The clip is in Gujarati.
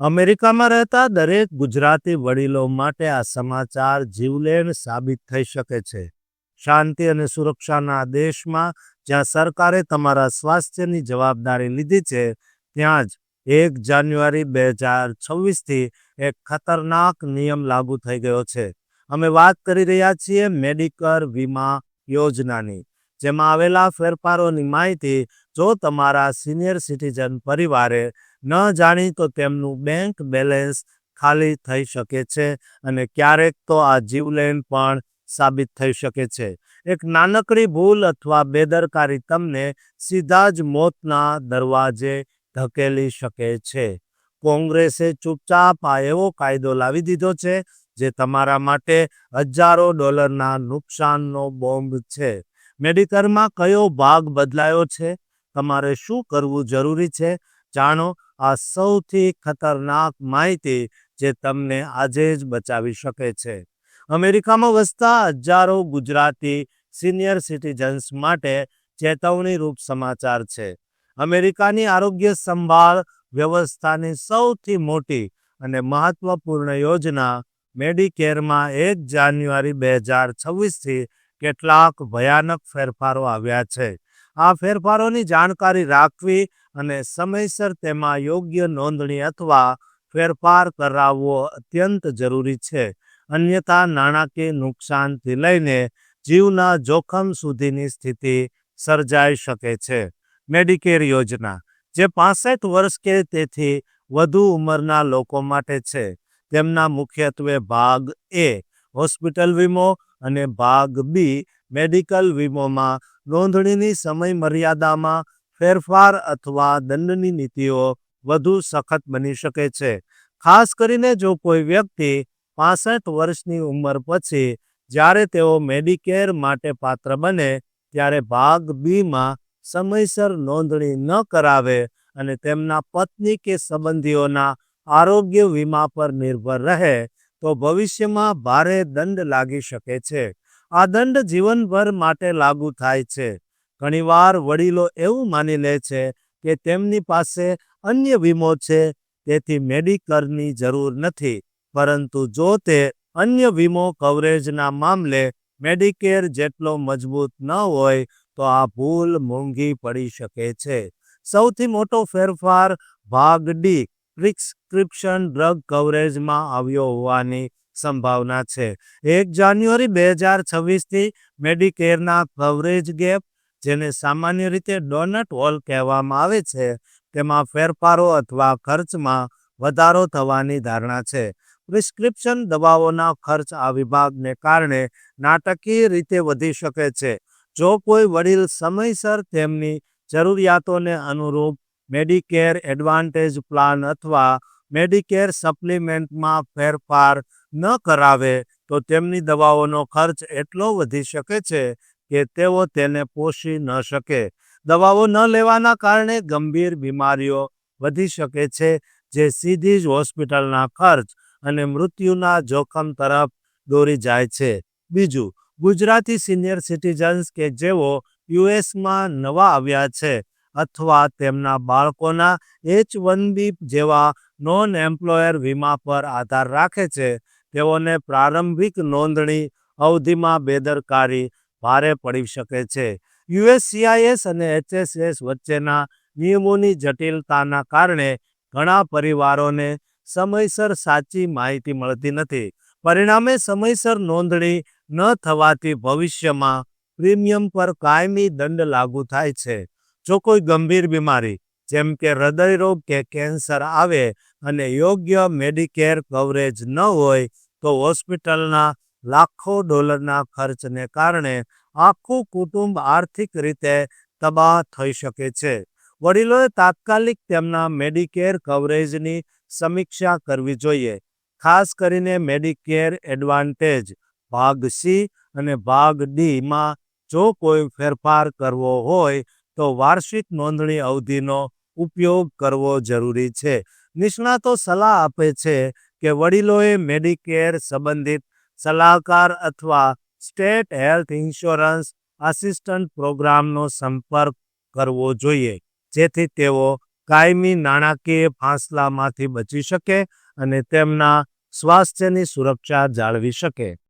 અમેરિકામાં રહેતા દરેક ગુજરાતી વડીલો માટે આ સમાચાર જીવલેણ સાબિત થઈ શકે છે. શાંતિ અને સુરક્ષાના દેશમાં જ્યાં સરકારે તમારા સ્વાસ્થ્યની જવાબદારી લીધી છે, ત્યાં જ એક જાન્યુઆરી બે હજાર છવ્વીસથી એક ખતરનાક નિયમ લાગુ થઈ ગયો છે. અમે વાત કરી રહ્યા છીએ મેડિકર વીમા યોજનાની, જેમાં આવેલા ફેરફારોની માહિતી જો તમારા સિનિયર સિટીઝન પરિવારે ન જાણી તો તેમનું બેંક બેલેન્સ ખાલી થઈ શકે છે અને ક્યારેક તો આ જીવલેણ પણ સાબિત થઈ શકે છે. એક નાનકડી ભૂલ અથવા બેદરકારી તમને સીધા જ મોતના દરવાજે ધકેલી શકે છે. કોંગ્રેસે ચૂપચાપ આ એવો કાયદો લાવી દીધો છે જે તમારા માટે હજારો ડોલરના નુકસાનનો બોમ્બ છે. મેડિકરમાં કયો ભાગ બદલાયો છે? તમારે શું કરવું જરૂરી છે? જાણો આ સૌથી ખતરનાક માહિતી જે તમને આજે જ બચાવી શકે છે. અમેરિકામાં વસતા હજારો ગુજરાતી સિનિયર સિટીઝન્સ માટે ચેતવણીરૂપ સમાચાર છે. અમેરિકાની આરોગ્ય સંભાળ વ્યવસ્થાની સૌથી મોટી અને મહત્વપૂર્ણ યોજના મેડિકેરમાં એક જાન્યુઆરી બે હજાર છવ્વીસથી કેટલાક ભયાનક ફેરફારો આવ્યા છે. આ ફેરફારોની જાણકારી રાખવી અને સમયસર તેમાં યોગ્ય નોંધણી અથવા ફેરફાર કરાવવો અત્યંત જરૂરી છે. અન્યથા નાણાકીય નુકસાનથી લઈને જીવના જોખમ સુધીની સ્થિતિ સર્જાઈ શકે છે. મેડિકેર યોજના, જે પાસઠ વર્ષ કે તેથી વધુ ઉંમરના લોકો માટે છે, તેમના મુખ્યત્વે ભાગ એ હોસ્પિટલ વીમો અને ભાગ બી મેડિકલ વીમોમાં નોંધણીની સમય મર્યાદામાં ફેરફાર અથવા દંડની નીતિઓ વધુ સખત બની શકે છે. ખાસ કરીને જો કોઈ વ્યક્તિ પાસઠ વર્ષની ઉંમર પછી જ્યારે તેઓ મેડિકેર માટે પાત્ર બને, ત્યારે ભાગ બીમાં સમયસર નોંધણી ન કરાવે અને તેમના પત્ની કે સંબંધીઓના આરોગ્ય વીમા પર નિર્ભર રહે, તો ભવિષ્યમાં ભારે દંડ લાગી શકે છે. આ દંડ જીવનભર માટે લાગુ થાય છે. ઘણીવાર વડીલો એવું માની લે છે કે તેમની પાસે અન્ય વીમો છે, તેથી મેડિકલની જરૂર નથી. પરંતુ જો તે અન્ય વીમો કવરેજના મામલે મેડિકેર જેટલો મજબૂત ન હોય, તો આ ભૂલ મોંઘી પડી શકે છે. સૌથી મોટો ફેરફાર ભાગ ડી પ્રિસ્ક્રિપ્શન ડ્રગ કવરેજમાં આવ્યો હોવાની સંભાવના છે. એક જાન્યુઆરી બે હજાર છવ્વીસથી મેડિકેરના કવરેજ ગેપ, જેને સામાન્ય રીતે ડોનટ હોલ કહેવામાં આવે છે, તેમાં ફેરફારો અથવા ખર્ચમાં વધારો થવાની ધારણા છે. પ્રિસ્ક્રિપ્શન દવાઓના ખર્ચ આ વિભાગને કારણે નાટકીય રીતે વધી શકે છે. જો કોઈ વડીલ સમયસર તેમની જરૂરિયાતોને અનુરૂપ મેડિકેર એડવાન્ટેજ પ્લાન અથવા મેડિકેર સપ્લિમેન્ટમાં ફેરફાર ન કરાવે, તો તેમની દવાઓનો ખર્ચ એટલો વધી શકે છે કે તેઓ તેને પોષી ન શકે. દવાઓ ન લેવાના કારણે ગંભીર બીમારીઓ વધી શકે છે, જે સીધી જ હોસ્પિટલના ખર્ચ અને મૃત્યુના જોખમ તરફ દોરી જાય છે. બીજું, ગુજરાતી સિનિયર સિટીઝન્સ કે જેઓ યુએસમાં નવા આવ્યા છે અથવા તેમના બાળકોના એચ વન બી જેવા નોન એમ્પ્લોયર વીમા પર આધાર રાખે છે તેઓને પ્રારંભિક નોંધણી અવધિમાં બેદરકારી ભારે પડી શકે છે. યુએસસીઆઈએસ અને એચએસએસ વચ્ચેના નિયમોની જટિલતાના કારણે ઘણા પરિવારોને સમયસર સાચી માહિતી મળતી નથી. પરિણામે સમયસર નોંધણી ન થવાથી ભવિષ્યમાં પ્રીમિયમ પર કાયમી દંડ લાગુ થાય છે. જો કોઈ ગંભીર બીમારી, જેમ કે હૃદયરોગ કે કેન્સર આવે અને યોગ્ય મેડિકેર કવરેજ ન હોય તો હોસ્પિટલના લાખો ડોલરના ખર્ચને કારણે આખું કુટુંબ આર્થિક રીતે તબાહ થઈ શકે છે. વડીલોએ તાત્કાલિક તેમના મેડિકેર કવરેજની સમીક્ષા કરવી જોઈએ. ખાસ કરીને મેડિકેર એડવાન્ટેજ ભાગ સી અને ભાગ ડીમાં જો કોઈ ફેરફાર કરવો હોય તો વાર્ષિક નોંધણી અવધિનો ઉપયોગ કરવો જરૂરી છે. નિષ્ણાતો સલાહ આપે છે કે વડીલોએ મેડિકેર સંબંધિત સલાહકાર અથવા સ્ટેટ હેલ્થ ઇન્સ્યોરન્સ આસિસ્ટન્ટ પ્રોગ્રામનો સંપર્ક કરવો જોઈએ, જેથી તેઓ કાયમી નાણાકીય ફાંસલામાંથી બચી શકે અને તેમના સ્વાસ્થ્યની સુરક્ષા જાળવી શકે.